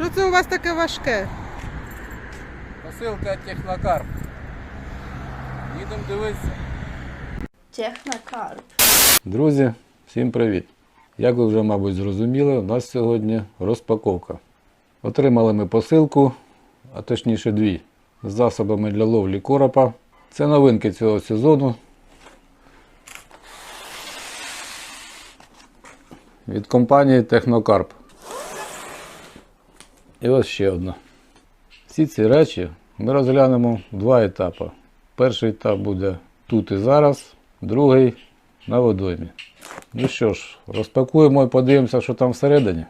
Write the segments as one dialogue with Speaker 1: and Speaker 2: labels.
Speaker 1: Що це у вас таке важке?
Speaker 2: Посилка Технокарп. Їдемо дивитися.
Speaker 3: Технокарп.
Speaker 4: Друзі, всім привіт! Як ви вже, мабуть, зрозуміли, у нас сьогодні розпаковка. Отримали ми посилку, а точніше дві, з засобами для ловлі коропа. Це новинки цього сезону. Від компанії Технокарп. І ось ще одна. Всі ці речі ми розглянемо в два етапи. Перший етап буде тут і зараз, другий на водоймі. Ну що ж, розпакуємо і подивимося, що там всередині.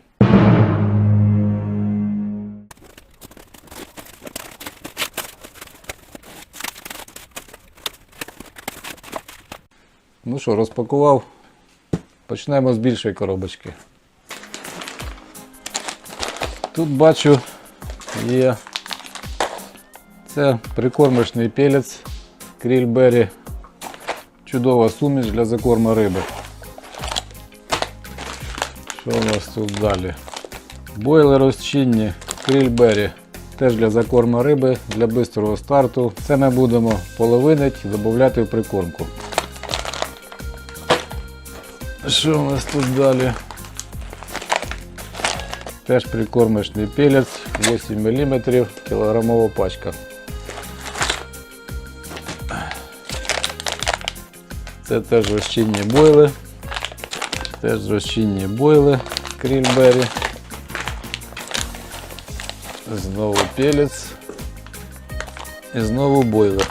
Speaker 4: Ну що, розпакував. Почнемо з більшої коробочки. Тут бачу є це прикормочний пелець Крільбері. Чудова суміш для закорму риби. Що у нас тут далі? Бойли розчинні крильбері. Теж для закорму риби, для бистрого старту. Це ми будемо половинити додати в прикормку. Що у нас тут далі? Теж прикормочний пелець 8 мм, кілограмова пачка. Це теж розчинні бойли. Теж розчинні бойли крільбері. Знову пелець. І знову бойли.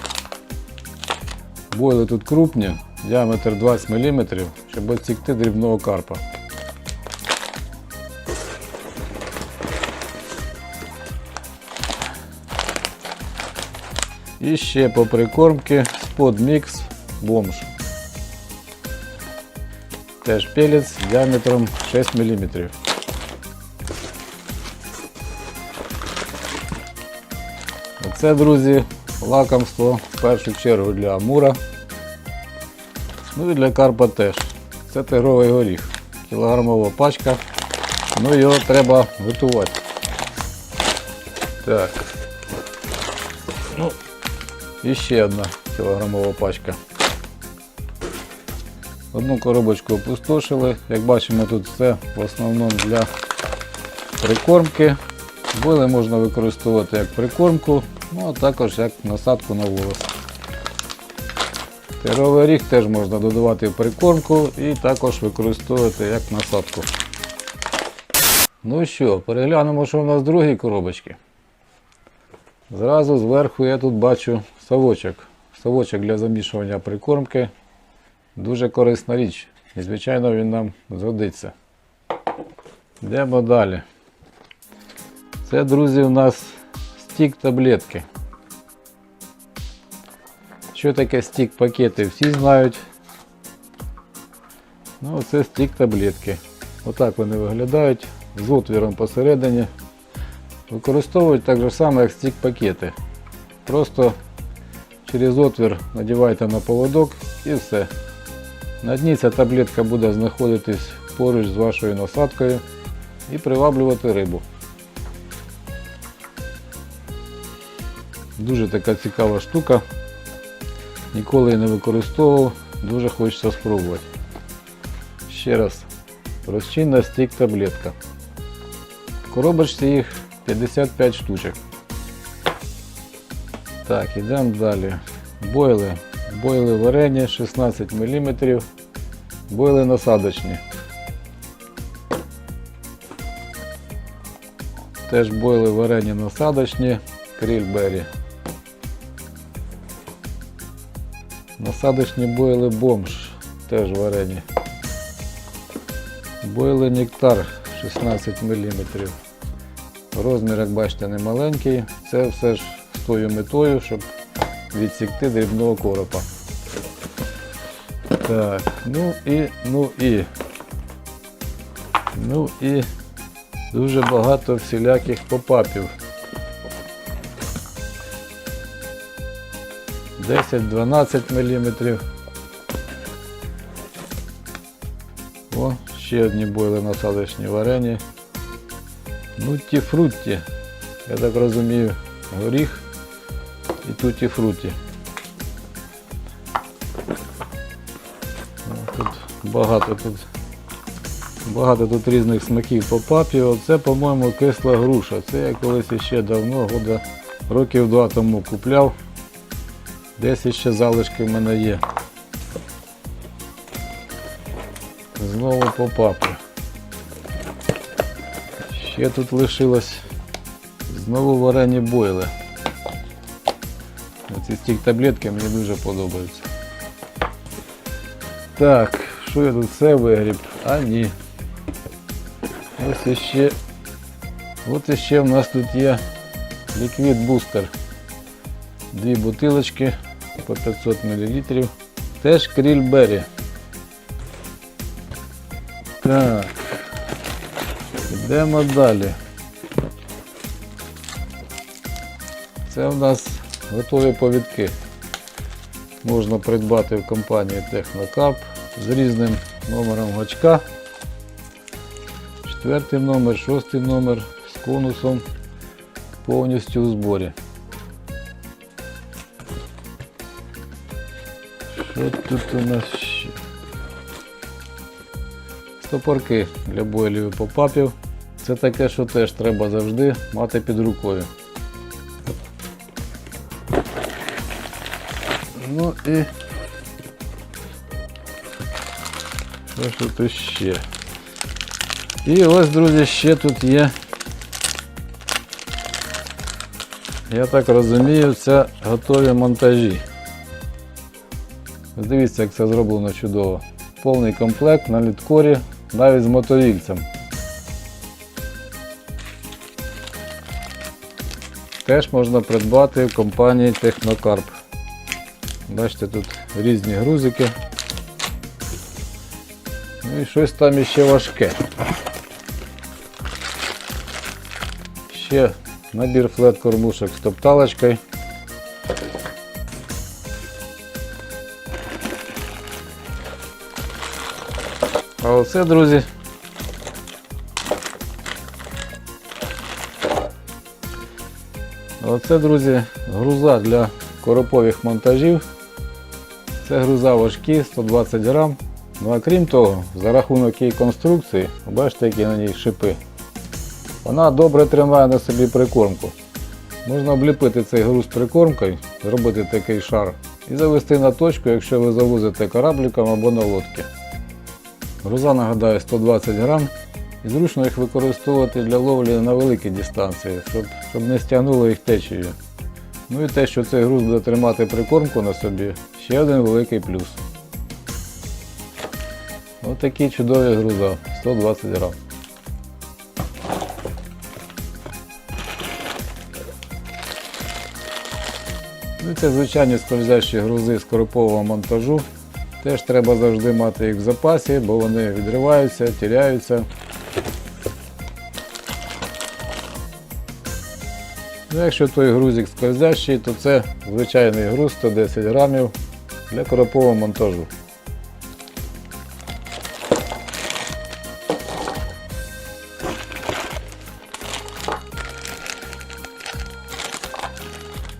Speaker 4: Бойли тут крупні, діаметр 20 мм, щоб відсікти дрібного карпа. І ще по прикормці сподмікс бомж. Теж пелець діаметром 6 мм. Оце, друзі, лакомство в першу чергу для амура. Ну і для карпа теж. Це тигровий горіх. Кілограмова пачка. Ну його треба готувати. Так. І одна кілограмова пачка. Одну коробочку опустошили. Як бачимо, тут все в основному для прикормки. Бойли можна використовувати як прикормку, ну а також як насадку на волос. Тировий ріг теж можна додавати в прикормку і також використовувати як насадку. Ну що, переглянемо, що у нас в другій коробочці. Зразу зверху я тут бачу совочок. Совочок для замішування прикормки. Дуже корисна річ. І, звичайно, він нам згодиться. Йдемо далі. Це, друзі, у нас стік таблетки. Що таке стік пакети, всі знають. Ну, це стік таблетки. Отак вони виглядають з отвіром посередині. Використовують так же само, як стік пакети. Просто через отвір надівайте на поводок і все. На дні ця таблетка буде знаходитись поруч з вашою насадкою і приваблювати рибу. Дуже така цікава штука. Ніколи не використовував, дуже хочеться спробувати. Ще раз, розчинна стік таблетка. В коробочці їх 55 штучок. Так, йдемо далі. Бойли. Бойли варені 16 мм. Бойли насадочні. Теж бойли варені насадочні. Крільбері. Насадочні бойли бомж. Теж варені. Бойли нектар 16 мм. Розмір, як бачите, не маленький. Це все ж з метою, щоб відсікти дрібного коропа. Так, ну і, ну і. Ну і дуже багато всіляких попапів. 10-12 мм. О, ще одні бойли насадочні варені. Нутті фрутті. Я так розумію, горіх і туті фруті. Тут багато тут. Багато тут різних смаків по папі. Оце, по-моєму, кисла груша. Це я колись іще давно, года років два тому купляв. Десь іще залишки в мене є. Знову по папі. Ще тут лишилось знову варені бойли. Ці стік таблетки мені дуже подобаються. Так, що я тут все вигріб? А ні. Ось іще. От іще в нас тут є ліквід бустер. Дві бутилочки по 500 мл. Теж крільбері. Так. Йдемо далі. Це у нас готові повідки. Можна придбати в компанії Технокап з різним номером гачка. Четвертий номер, шостий номер з конусом повністю у зборі. Що тут у нас ще? Стопорки для бойлів і попапів. Це таке, що теж треба завжди мати під рукою. Ну і що тут ще? І ось, друзі, ще тут є. Я так розумію, це готові монтажі. Дивіться, як це зроблено чудово. Повний комплект на літкорі, навіть з мотовільцем. Теж можна придбати в компанії Технокарп. Бачите, тут різні грузики. Ну і щось там іще важке. Ще набір флет-кормушок з топталочкою. А оце, друзі. Оце, друзі, груза для коропових монтажів. Це груза важкі, 120 грам. Ну а крім того, за рахунок її конструкції, бачите, які на ній шипи. Вона добре тримає на собі прикормку. Можна обліпити цей груз прикормкою, зробити такий шар і завести на точку, якщо ви завозите корабликом або на лодці. Груза, нагадаю, 120 грам. І зручно їх використовувати для ловлі на великій дистанції, щоб, щоб не стягнуло їх течією. Ну і те, що цей груз буде тримати прикормку на собі, ще один великий плюс. Ось такі чудові груза, 120 грам. Ну, це звичайні скользящі грузи з коропового монтажу. Теж треба завжди мати їх в запасі, бо вони відриваються, тіряються. Ну, якщо той грузик скользящий, то це звичайний груз 110 грамів для коропового монтажу.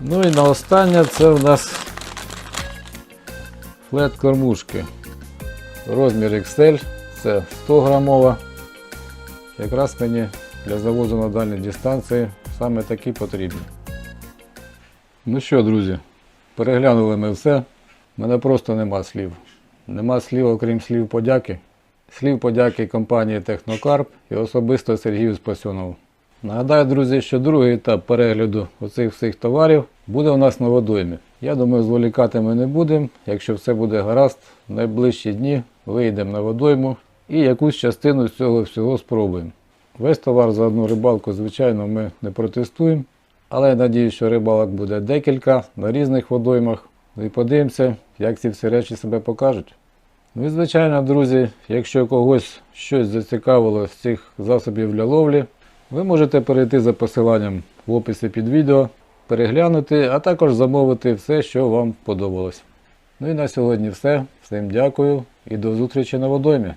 Speaker 4: Ну і на останнє це в нас флет кормушки. Розмір XL, це 100 грамова. Якраз мені для завозу на дальні дистанції саме такі потрібні. Ну що, друзі, переглянули ми все. Мене просто нема слів. Нема слів, окрім слів подяки. Слів подяки компанії Технокарп і особисто Сергію Спасьонову. Нагадаю, друзі, що другий етап перегляду оцих всіх товарів буде у нас на водоймі. Я думаю, зволікати ми не будемо. Якщо все буде гаразд, в найближчі дні вийдемо на водойму і якусь частину з цього всього спробуємо. Весь товар за одну рибалку, звичайно, ми не протестуємо, але я надію, що рибалок буде декілька на різних водоймах. І подивимося, як ці всі речі себе покажуть. Ну і звичайно, друзі, якщо когось щось зацікавило з цих засобів для ловлі, ви можете перейти за посиланням в описі під відео, переглянути, а також замовити все, що вам подобалось. Ну і на сьогодні все. Всім дякую і до зустрічі на водоймі.